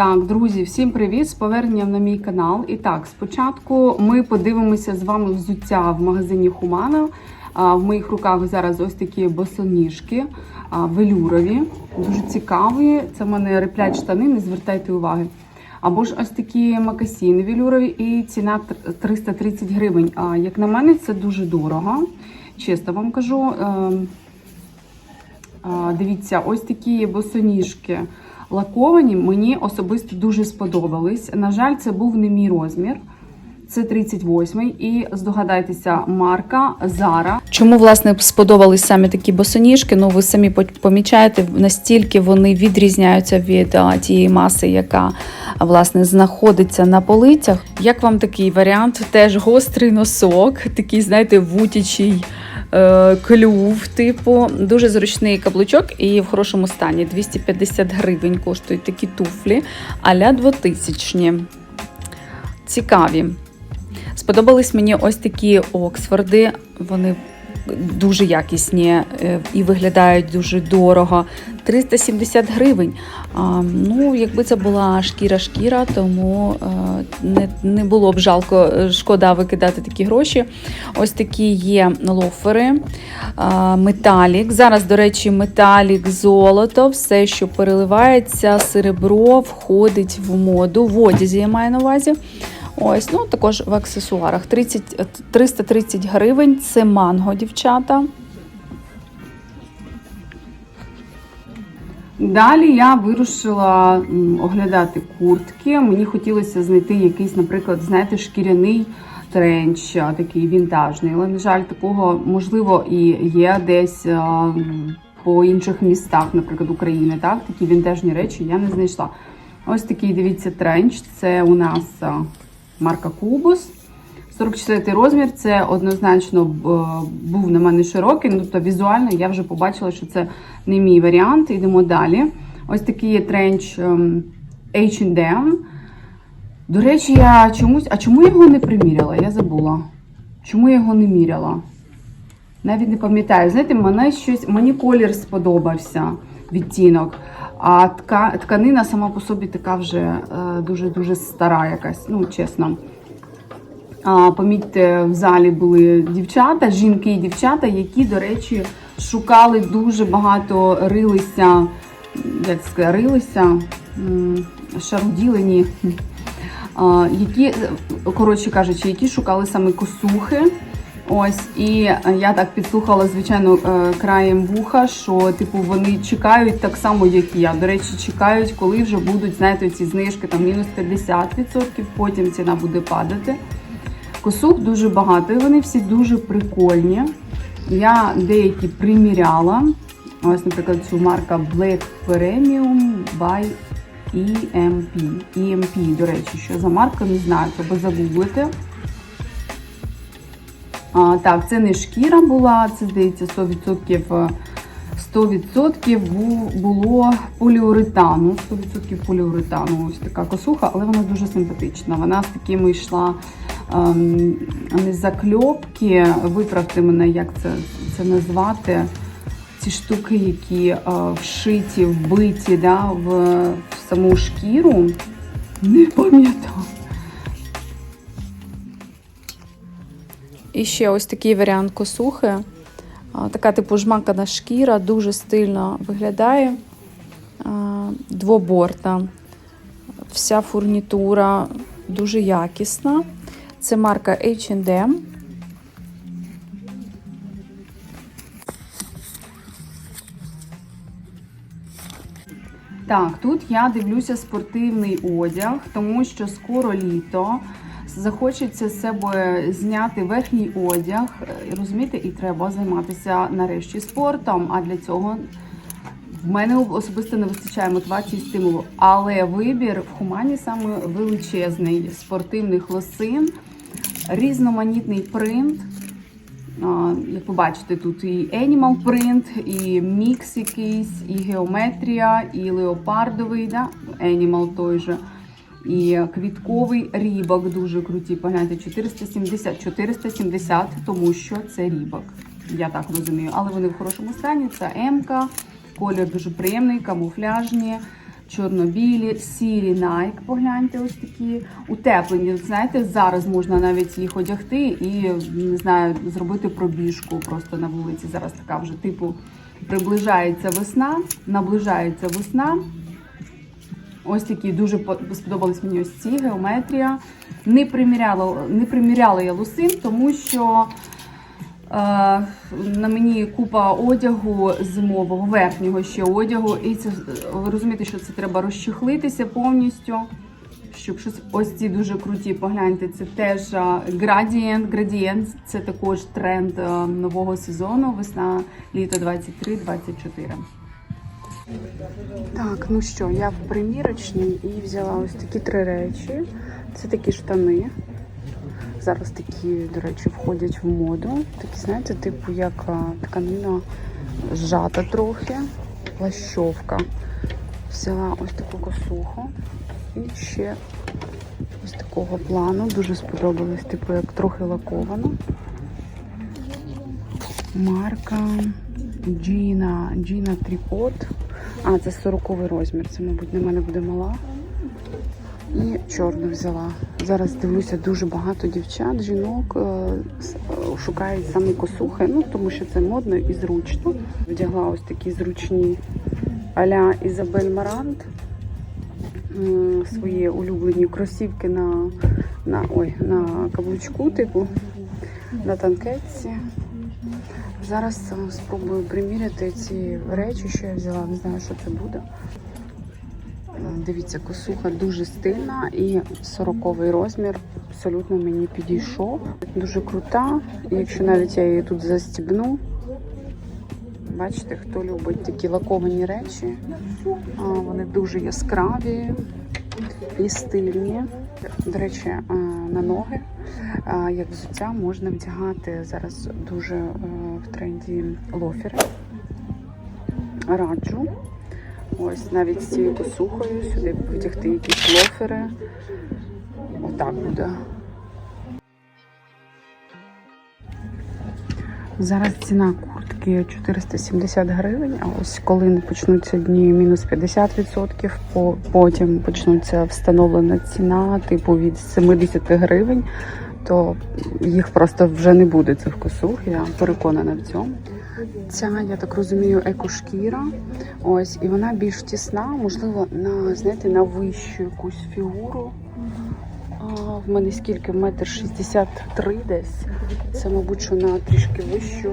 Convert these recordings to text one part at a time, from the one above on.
Так, друзі, всім привіт! З поверненням на мій канал. І так, спочатку ми подивимося з вами взуття в магазині Хумана. В моїх руках зараз ось такі босоніжки велюрові, дуже цікаві. Це в мене реплять штани, не звертайте уваги. Або ж ось такі макасіни велюрові, і ціна 330 гривень. А як на мене, це дуже дорого. Чесно вам кажу. Ем, Дивіться, ось такі босоніжки лаковані. Мені особисто дуже сподобались. На жаль, це був не мій розмір. Це 38-й. І здогадайтеся, марка Zara. Чому власне сподобались саме такі босоніжки? Ну ви самі помічаєте, настільки вони відрізняються від а, тієї маси, яка власне знаходиться на полицях. Як вам такий варіант? Теж гострий носок, такий, знаєте, вутячий е, клюв, типу, дуже зручний каблучок і в хорошому стані. 250 гривень коштують такі туфлі, аля 2000 Цікаві. Сподобались мені ось такі Оксфорди. Вони дуже якісні е, і виглядають дуже дорого. 370 гривень. Ну, якби це була шкіра-шкіра, тому е, не, не було б жалко, е, шкода викидати такі гроші. Ось такі є лофери, металік. Зараз, до речі, металік, золото, все, що переливається, серебро входить в моду. В одязі я маю на увазі. Ось, ну також в аксесуарах 30, 330 гривень. Це манго, дівчата. Далі я вирушила оглядати куртки. Мені хотілося знайти якийсь, наприклад, знаєте, шкіряний тренч, такий вінтажний. Але, на жаль, такого можливо і є десь по інших містах, наприклад, України. Так, такі вінтажні речі я не знайшла. Ось такий, дивіться, тренч. Це у нас марка Кубус. 44 розмір, це однозначно був на мене широкий, ну тобто візуально я вже побачила, що це не мій варіант. Йдемо далі. Ось такий є тренч H&M. До речі, я чомусь. А чому я його не приміряла? Я забула. Чому я його не міряла? Навіть не пам'ятаю. Знаєте, мене щось, мені колір сподобався, відтінок. А тка, тканина сама по собі така вже е, дуже-дуже стара якась, ну чесно. А, помітьте, в залі були дівчата, жінки і дівчата, які, до речі, шукали дуже багато рилися, як сказати, рилися, шаруділені, які, коротше кажучи, які шукали саме косухи. Ось, і я так підслухала, звичайно, е, краєм вуха, що типу вони чекають так само, як і я. До речі, чекають, коли вже будуть, знаєте, ці знижки там мінус 50%, потім ціна буде падати. Косух дуже багато, і вони всі дуже прикольні. Я деякі приміряла. Ось, наприклад, цю марка Black Premium by EMP. EMP, до речі, що за марка, не знаю, треба загуглити. А, так, це не шкіра була, це здається 100%. е, 100% було поліуретану. 100% поліуретану. Ось така косуха, але вона дуже симпатична. Вона з такими йшла ем, не закльопки. Виправте мене, як це, це назвати. Ці штуки, які е, вшиті, вбиті да, в, в саму шкіру. Не пам'ятаю. І ще ось такий варіант косухи. Така типу жмакана шкіра, дуже стильно виглядає. Двоборта. Вся фурнітура дуже якісна. Це марка H&M. Так, тут я дивлюся спортивний одяг, тому що скоро літо. Захочеться з себе зняти верхній одяг, е, розумієте, і треба займатися нарешті спортом. А для цього в мене особисто не вистачає мотивації і стимулу. Але вибір в хумані саме величезний спортивних лосин, різноманітний принт. Як ви бачите, тут і Animal Print, і мікс якийсь, і геометрія, і леопардовий, да? Animal той же. І квітковий рібок дуже круті. Погляньте, 470, 470, тому що це рібок. Я так розумію. Але вони в хорошому стані. Це М-ка, колір дуже приємний, камуфляжні. чорно-білі, сірі Nike, погляньте, ось такі утеплені. Знаєте, зараз можна навіть їх одягти і не знаю, зробити пробіжку просто на вулиці. Зараз така вже типу приближається весна, наближається весна. Ось такі дуже по- сподобались мені ось ці геометрія. Не приміряла, не приміряла я лусин, тому що е, на мені купа одягу зимового, верхнього ще одягу. І це ви розумієте, що це треба розчехлитися повністю. Щоб щось ось ці дуже круті, погляньте, це теж градієнт. Градієнт це також тренд е, нового сезону, весна, літо 23-24. Так, ну що, я в примірочній і взяла ось такі три речі. Це такі штани. Зараз такі, до речі, входять в моду. Такі, знаєте, типу як тканина зжата трохи, плащовка. Взяла ось таку косуху і ще ось такого плану. Дуже сподобалось, типу, як трохи лаковано. Марка Джіна, Джіна Тріпот. А, це 40 розмір. Це, мабуть, на мене буде мала. І чорну взяла. Зараз дивлюся дуже багато дівчат, жінок е, е, шукають саме косухи, ну тому що це модно і зручно. Вдягла ось такі зручні аля Ізабель Марант. Свої улюблені кросівки на, на, ой, на каблучку, типу, на танкетці. Зараз спробую приміряти ці речі, що я взяла. Не знаю, що це буде. Е, Дивіться, косуха дуже стильна і 40 розмір абсолютно мені підійшов. Дуже крута. І якщо навіть я її тут застібну, бачите, хто любить такі лаковані речі, вони дуже яскраві і стильні. До речі, е, на ноги, е, як взуття, можна вдягати зараз дуже в тренді лофери. Раджу. Ось навіть з цією косухою сюди вдягти якісь лофери. Отак буде. Зараз ціна куртки 470 гривень, а ось коли почнуться дні мінус 50%, потім почнуться встановлена ціна, типу від 70 гривень, то їх просто вже не буде цих косух, я переконана в цьому. Ця, я так розумію, екошкіра. Ось, і вона більш тісна, можливо, на знаєте, на вищу якусь фігуру. А, в мене скільки? Метр шістдесят три десь. Це, мабуть, що на трішки вищу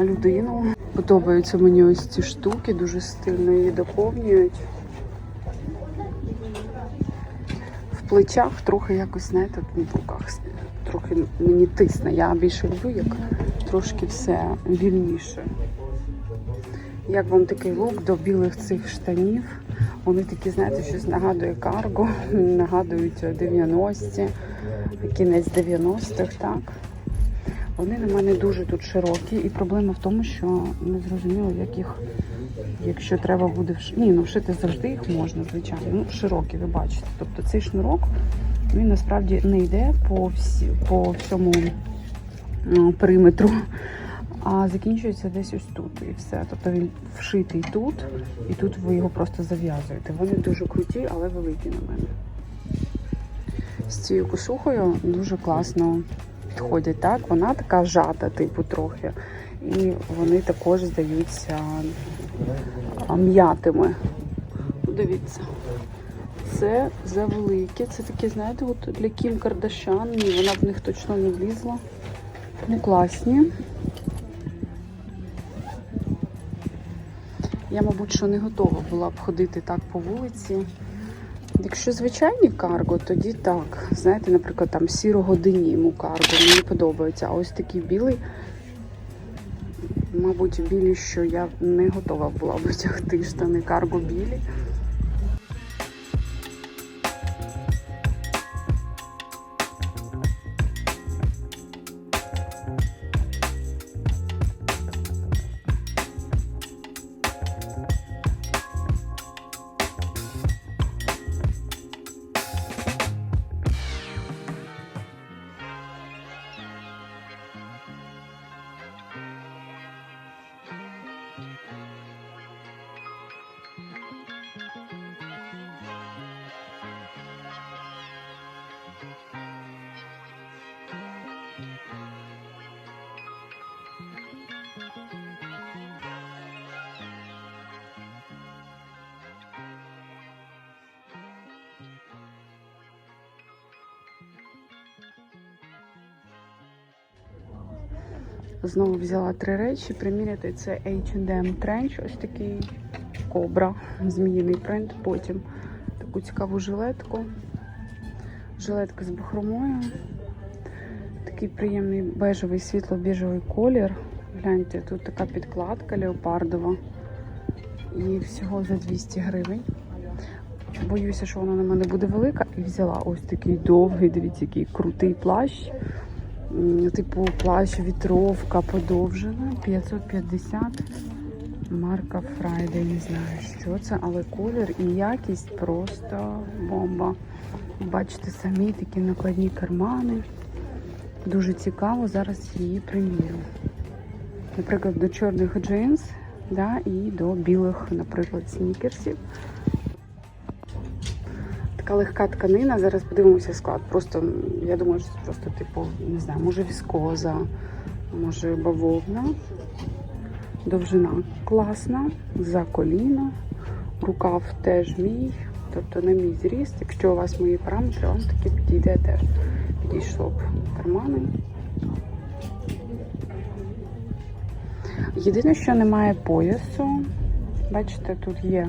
людину. Подобаються мені ось ці штуки, дуже стильно її доповнюють. В плечах трохи якось, знаєте, в руках трохи мені тисне. Я більше люблю, як трошки все вільніше. Як вам такий лук до білих цих штанів? Вони такі, знаєте, щось нагадує карго, нагадують 90-ті, кінець 90-х, так. Вони на мене дуже тут широкі, і проблема в тому, що не зрозуміло, як їх, якщо треба буде вш... Ні, ну вшити завжди їх можна, звичайно. Ну, широкі, ви бачите. Тобто цей шнурок він насправді не йде по, всі... по всьому ну, периметру, а закінчується десь ось тут і все. Тобто він вшитий тут, і тут ви його просто зав'язуєте. Вони дуже круті, але великі на мене. З цією косухою дуже класно підходять. Так, вона така жата, типу, трохи. І вони також здаються а, м'ятими. Дивіться. Це завеликі. Це такі, знаєте, от для Кім Кардашян. Вона в них точно не влізла. Ну, класні. Я, мабуть, що не готова була б ходити так по вулиці. Якщо звичайні карго, тоді так. Знаєте, наприклад, там сірого деніму карго, мені подобається. А ось такий білий, мабуть, білі, що я не готова була б одягти штани карго білі. Знову взяла три речі. Приміряти це H&M Trench, ось такий кобра, зміїний принт. Потім таку цікаву жилетку. Жилетка з бахромою. Такий приємний бежевий, світло-біжевий колір. Гляньте, тут така підкладка леопардова. І всього за 200 гривень. Боюся, що вона на мене буде велика. І взяла ось такий довгий, дивіться, який крутий плащ. Типу плащ вітровка подовжена. 550. Марка Friday, не знаю, що це, але колір і якість просто бомба. Бачите, самі такі накладні кармани. Дуже цікаво, зараз її примірю. Наприклад, до чорних джинс да, і до білих, наприклад, снікерсів. Така легка тканина. Зараз подивимося склад. Просто я думаю, що це просто, типу, не знаю, може віскоза, може бавовна. Довжина класна, за коліно, рукав теж мій, тобто на мій зріст. Якщо у вас мої параметри, вам таки підійде теж. Підійшло б кармани. Єдине, що немає поясу. Бачите, тут є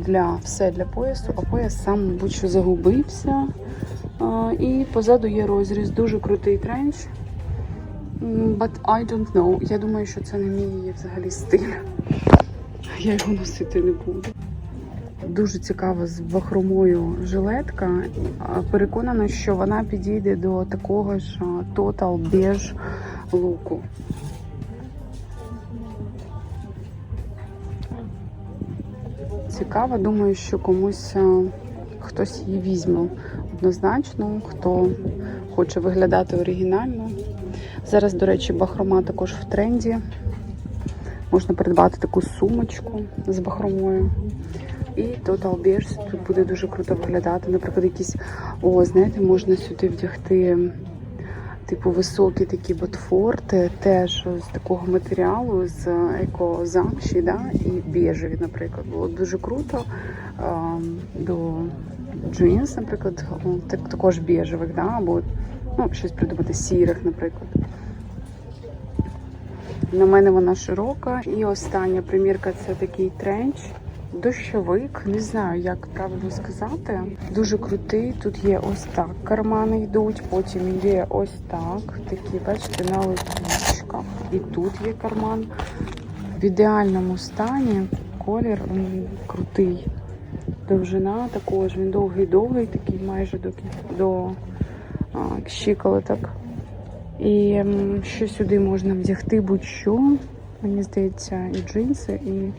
для все для поясу, а пояс сам, мабуть, що загубився. І позаду є розріз, дуже крутий тренч. But I don't know. Я думаю, що це не мій взагалі стиль. Я його носити не буду. Дуже цікава з бахромою жилетка. Переконана, що вона підійде до такого ж Total Beige луку. Цікаво, думаю, що комусь хтось її візьме однозначно, хто хоче виглядати оригінально. Зараз, до речі, бахрома також в тренді. Можна придбати таку сумочку з бахромою. І Total Bears тут буде дуже круто виглядати. Наприклад, якісь, о, знаєте, можна сюди вдягти типу високі такі ботфорти, теж з такого матеріалу, з екозамші, да? і біжеві, наприклад. Було дуже круто. А, до джинс, наприклад, так, також біжевих, да? або ну, щось придумати сірих, наприклад. На мене вона широка. І остання примірка це такий тренч. Дощовик, не знаю, як правильно сказати. Дуже крутий. Тут є ось так кармани йдуть, потім є ось так. Такі, бачите, на листочках. І тут є карман. В ідеальному стані колір м, крутий. Довжина також, він довгий-довгий, такий майже до, до а, щиколоток. І що сюди можна вдягти будь-що. Мені здається, і джинси, і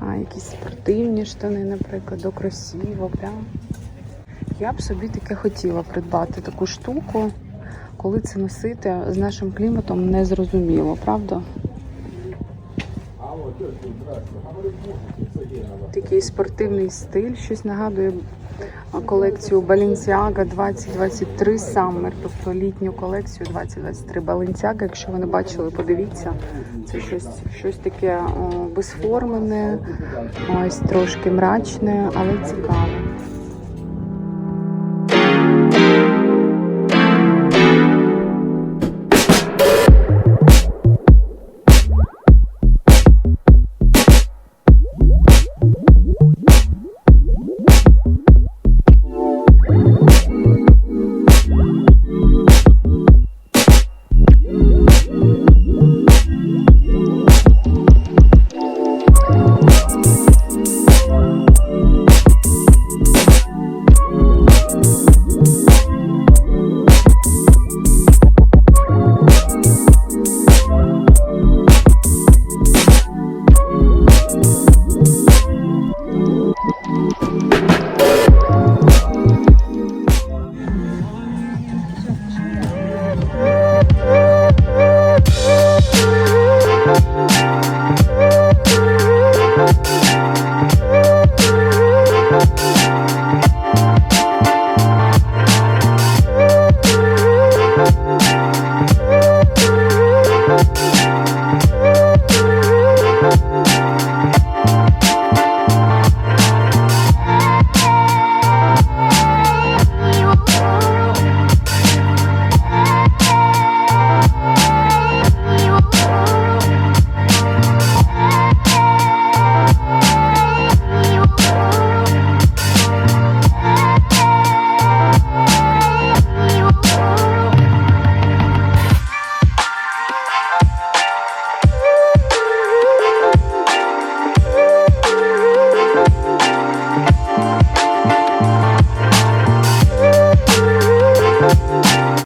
а, якісь спортивні штани, наприклад, до кросівок. Да? Я б собі таке хотіла придбати таку штуку, коли це носити з нашим кліматом не зрозуміло, правда? Такий спортивний стиль, щось нагадує колекцію Balenciaga 2023 Summer, тобто літню колекцію 2023 Balenciaga. Якщо ви не бачили, подивіться. Це щось, щось таке о, безформене, ось трошки мрачне, але цікаве.